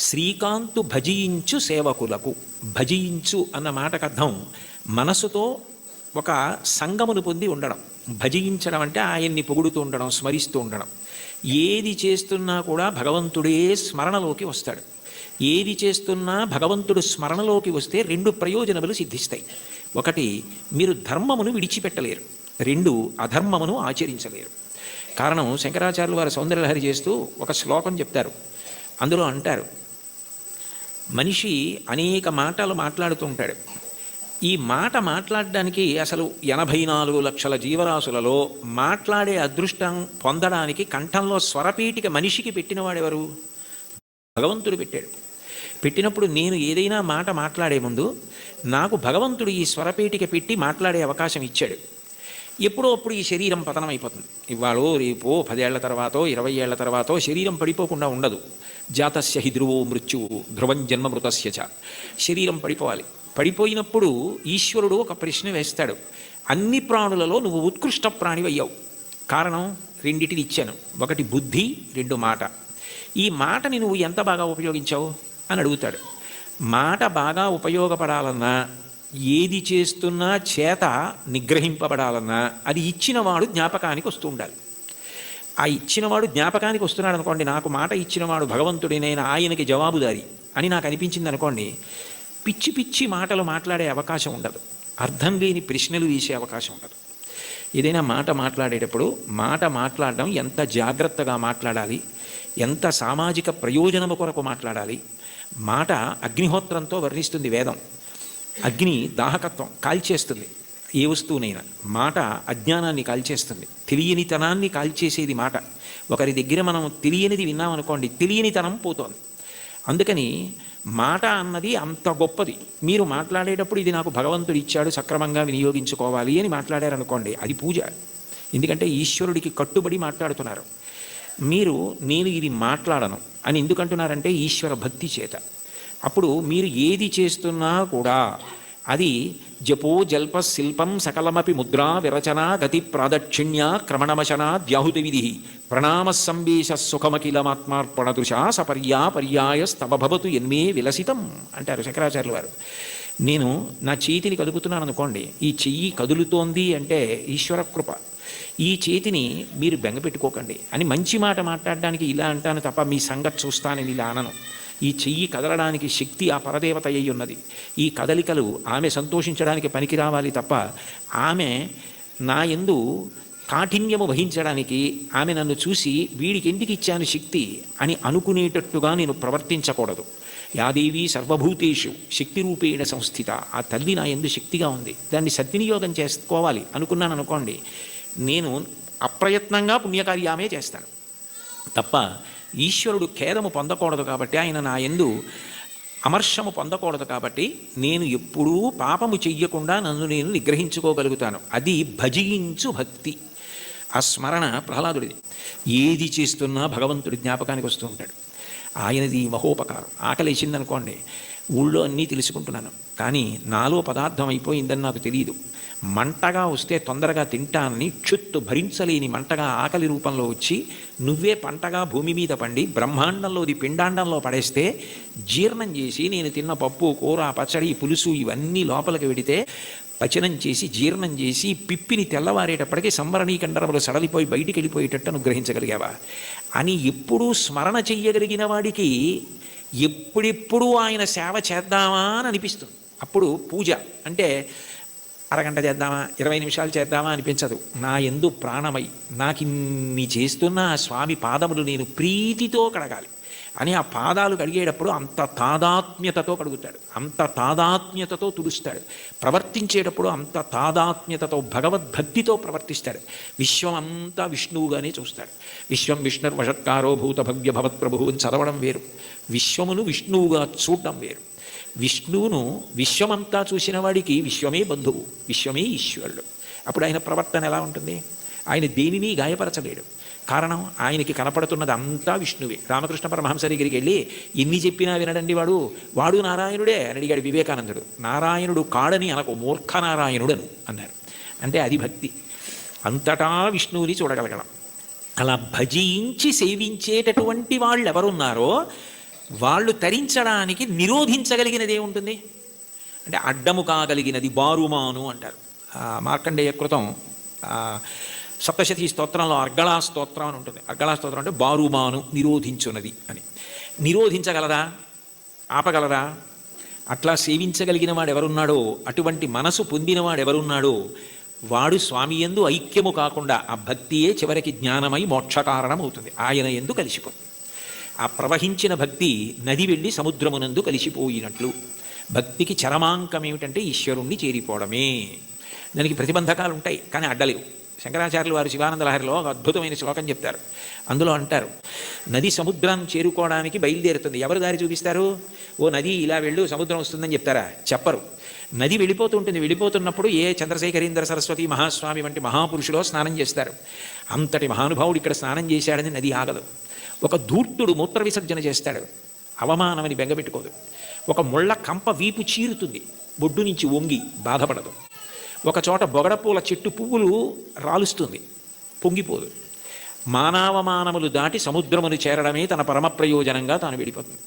శ్రీకాంతు భజయించు సేవకులకు. భజయించు అన్న మాటకు అర్థం మనసుతో ఒక సంగమును పొంది ఉండడం. భజయించడం అంటే ఆయన్ని పొగుడుతూ ఉండడం స్మరిస్తూ ఉండడం. ఏది చేస్తున్నా కూడా భగవంతుడే స్మరణలోకి వస్తాడు. ఏది చేస్తున్నా భగవంతుడు స్మరణలోకి వస్తే రెండు ప్రయోజనములు సిద్ధిస్తాయి. ఒకటి మీరు ధర్మమును విడిచిపెట్టలేరు. రెండు అధర్మమును ఆచరించలేరు. కారణం శంకరాచార్యులు వారు సౌందర్యలహరి చేస్తూ ఒక శ్లోకం చెప్తారు. అందులో అంటారు మనిషి అనేక మాటలు మాట్లాడుతూ ఉంటాడు. ఈ మాట మాట్లాడడానికి అసలు ఎనభై నాలుగు లక్షల జీవరాశులలో మాట్లాడే అదృష్టం పొందడానికి కంఠంలో స్వరపీటిక మనిషికి పెట్టినవాడెవరు భగవంతుడు పెట్టాడు. పెట్టినప్పుడు నేను ఏదైనా మాట మాట్లాడే ముందు నాకు భగవంతుడు ఈ స్వరపేటిక పెట్టి మాట్లాడే అవకాశం ఇచ్చాడు. ఎప్పుడో అప్పుడు ఈ శరీరం పతనం అయిపోతుంది. ఇవాళో రేపో పదేళ్ళ తర్వాతో ఇరవై ఏళ్ళ తర్వాతో శరీరం పడిపోకుండా ఉండదు. జాతస్య హి ధ్రువో మృత్యువు ధ్రువం జన్మ మృతస్య చ. శరీరం పడిపోవాలి. పడిపోయినప్పుడు ఈశ్వరుడు ఒక ప్రశ్న వేస్తాడు. అన్ని ప్రాణులలో నువ్వు ఉత్కృష్ట ప్రాణివయ్యావు కారణం రెండిటిని ఇచ్చాను. ఒకటి బుద్ధి రెండు మాట. ఈ మాటని నువ్వు ఎంత బాగా ఉపయోగించావు? అని అడుగుతాడు. మాట బాగా ఉపయోగపడాలన్నా ఏది చేస్తున్నా చేత నిగ్రహింపబడాలన్నా అది ఇచ్చినవాడు జ్ఞాపకానికి వస్తూ ఉండాలి. ఆ ఇచ్చినవాడు జ్ఞాపకానికి వస్తున్నాడు అనుకోండి నాకు మాట ఇచ్చినవాడు భగవంతుడి నేను ఆయనకి జవాబుదారి అని నాకు అనిపించింది అనుకోండి పిచ్చి పిచ్చి మాటలు మాట్లాడే అవకాశం ఉండదు. అర్థం లేని ప్రశ్నలు వేసే అవకాశం ఉండదు. ఏదైనా మాట మాట్లాడేటప్పుడు మాట మాట్లాడడం ఎంత జాగ్రత్తగా మాట్లాడాలి ఎంత సామాజిక ప్రయోజనము కొరకు మాట్లాడాలి మాట అగ్నిహోత్రంతో వర్ణిస్తుంది వేదం. అగ్ని దాహకత్వం కాల్చేస్తుంది. ఏ వస్తువునైనా మాట అజ్ఞానాన్ని కాల్చేస్తుంది. తెలియనితనాన్ని కాల్చేసేది మాట. ఒకరి దగ్గర మనం తెలియనిది విన్నామనుకోండి తెలియనితనం పోతోంది. అందుకని మాట అన్నది అంత గొప్పది. మీరు మాట్లాడేటప్పుడు ఇది నాకు భగవంతుడు ఇచ్చాడు సక్రమంగా వినియోగించుకోవాలి అని మాట్లాడారనుకోండి అది పూజ. ఎందుకంటే ఈశ్వరుడికి కట్టుబడి మాట్లాడుతున్నారు. మీరు నేను ఇది మాట్లాడను అని ఎందుకంటున్నారంటే ఈశ్వర భక్తి చేత. అప్పుడు మీరు ఏది చేస్తున్నా కూడా అది జపో జల్ప శిల్పం సకలమపి ముద్రా విరచన గతి ప్రాదక్షిణ్య క్రమణమశన ద్యాహుతి విధి ప్రణామ సంవేశ సుఖమఖిలమాత్మార్పణ దృశ సపర్యా పర్యాయ స్తవభవతు ఎన్మే విలసితం అంటారు శంకరాచార్యులు వారు. నేను నా చేతిని కదుపుతున్నాను అనుకోండి ఈ చెయ్యి కదులుతోంది అంటే ఈశ్వర కృప. ఈ చేతిని మీరు బెంగపెట్టుకోకండి అని మంచి మాట మాట్లాడడానికి ఇలా అంటాను తప్ప మీ సంగతి చూస్తానని ఇలా అనను. ఈ చెయ్యి కదలడానికి శక్తి ఆ పరదేవత అయి ఉన్నది. ఈ కదలికలు ఆమె సంతోషించడానికి పనికి రావాలి తప్ప ఆమె నా ఎందు కాఠిన్యము వహించడానికి ఆమె నన్ను చూసి వీడికి ఎందుకు ఇచ్చాను శక్తి అని అనుకునేటట్టుగా నేను ప్రవర్తించకూడదు. యాదేవి సర్వభూతేషు శక్తి రూపేణ సంస్థిత. ఆ తల్లి నా ఎందు శక్తిగా ఉంది. దాన్ని సద్వినియోగం చేసుకోవాలి అనుకున్నాను అనుకోండి నేను అప్రయత్నంగా పుణ్యకార్యామే చేస్తాను. తప్ప ఈశ్వరుడు ఖేదము పొందకూడదు కాబట్టి ఆయన నా ఎందు అమర్షము పొందకూడదు కాబట్టి నేను ఎప్పుడూ పాపము చెయ్యకుండా నన్ను నేను నిగ్రహించుకోగలుగుతాను. అది భజించు భక్తి. ఆ స్మరణ ప్రహ్లాదుడిది. ఏది చేస్తున్నా భగవంతుడి జ్ఞాపకానికి వస్తూ ఉంటాడు. ఆయనది మహోపకారం. ఆకలేసిందనుకోండి ఊళ్ళో అన్నీ తెలుసుకుంటున్నాను. కానీ నాలో పదార్థం అయిపోయిందని నాకు తెలియదు మంటగా వస్తే తొందరగా తింటానని చుత్తు భరించలేని మంటగా ఆకలి రూపంలో వచ్చి నువ్వే పంటగా భూమి మీద పండి బ్రహ్మాండంలోది పిండాండంలో పడేస్తే జీర్ణం చేసి నేను తిన్న పప్పు కూర పచ్చడి పులుసు ఇవన్నీ లోపలికి వెడితే పచనం చేసి జీర్ణం చేసి పిప్పిని తెల్లవారేటప్పటికీ సంవరణీకండరములు సడలిపోయి బయటికి వెళ్ళిపోయేటట్టు అనుగ్రహించగలిగావా? అని ఎప్పుడూ స్మరణ చెయ్యగలిగిన వాడికి ఎప్పుడెప్పుడు ఆయన సేవ చేద్దామా అని అనిపిస్తుంది. అప్పుడు పూజ అంటే అరగంట చేద్దామా ఇరవై నిమిషాలు చేద్దామా అనిపించదు. నా ఎందు ప్రాణమై నాకు ఇన్ని చేస్తున్న ఆ స్వామి పాదములు నేను ప్రీతితో కడగాలి. అని ఆ పాదాలు కడిగేటప్పుడు అంత తాదాత్మ్యతతో కడుగుతాడు. అంత తాదాత్మ్యతతో తుడుస్తాడు. ప్రవర్తించేటప్పుడు అంత తాదాత్మ్యతతో భగవద్భక్తితో ప్రవర్తిస్తాడు. విశ్వం అంతా విష్ణువుగానే చూస్తాడు. విశ్వం విష్ణుర్వషత్కారో భూత భవ్య భవత్ప్రభు అని చదవడం వేరు. విశ్వమును విష్ణువుగా చూడడం వేరు. విష్ణువును విశ్వమంతా చూసిన వాడికి విశ్వమే బంధువు విశ్వమే ఈశ్వరుడు. అప్పుడు ఆయన ప్రవర్తన ఎలా ఉంటుంది? ఆయన దేనిని గాయపరచలేడు. కారణం ఆయనకి కనపడుతున్నది అంతా విష్ణువే. రామకృష్ణ పరమహంస దగ్గరికి వెళ్ళి ఎన్ని చెప్పినా వినడండి వాడు. వాడు నారాయణుడే అని అడిగాడు వివేకానందుడు. నారాయణుడు కాడని అనకు మూర్ఖ నారాయణుడను అన్నారు. అంటే అది భక్తి. అంతటా విష్ణువుని చూడగలగడం అలా భజించి సేవించేటటువంటి వాళ్ళు ఎవరున్నారో వాళ్ళు తరించడానికి నిరోధించగలిగినది ఏముంటుంది? అంటే అడ్డము కాగలిగినది బారుమాను అంటారు. మార్కండేయ కృతం సప్తశతి స్తోత్రంలో అర్గళా స్తోత్రం అని ఉంటుంది. అర్గళా స్తోత్రం అంటే బారుమాను నిరోధించున్నది అని. నిరోధించగలదా? ఆపగలరా? అట్లా సేవించగలిగిన వాడు ఎవరున్నాడో అటువంటి మనసు పొందినవాడు ఎవరున్నాడో వాడు స్వామి ఎందు ఐక్యము కాకుండా ఆ భక్తియే చివరికి జ్ఞానమై మోక్ష కారణం అవుతుంది ఆయన ఎందు కలిసిపోతుంది ఆ ప్రవహించిన భక్తి నది వెళ్ళి సముద్రమునందు కలిసిపోయినట్లు. భక్తికి చరమాంకం ఏమిటంటే ఈశ్వరుణ్ణి చేరిపోవడమే. దానికి ప్రతిబంధకాలు ఉంటాయి కానీ అడ్డలేవు. శంకరాచార్యులు వారు శివానందలహరిలో ఒక అద్భుతమైన శ్లోకం చెప్తారు. అందులో అంటారు నది సముద్రం చేరుకోవడానికి బయలుదేరుతుంది. ఎవరు దారి చూపిస్తారు? ఓ నది ఇలా వెళ్ళు సముద్రం వస్తుందని చెప్తారా? చెప్పరు. నది వెళ్ళిపోతూ ఉంటుంది వెళ్ళిపోతున్నప్పుడు ఏ చంద్రశేఖరేంద్ర సరస్వతి మహాస్వామి వంటి మహాపురుషులో స్నానం చేస్తారు. అంతటి మహానుభావుడు ఇక్కడ స్నానం చేశాడని నది ఆగదు. ఒక ధూర్తుడు మూత్ర విసర్జన చేస్తాడు. అవమానమని బెంగపెట్టుకోదు. ఒక ముళ్ళ కంప వీపు చీరుతుంది. బొడ్డు నుంచి వంగి బాధపడదు. ఒక చోట బొగడపూల చెట్టు పువ్వులు రాలుస్తుంది పొంగిపోదు. మానవమానములు దాటి సముద్రమును చేరడమే తన పరమ ప్రయోజనంగా తాను వెళ్ళిపోతుంది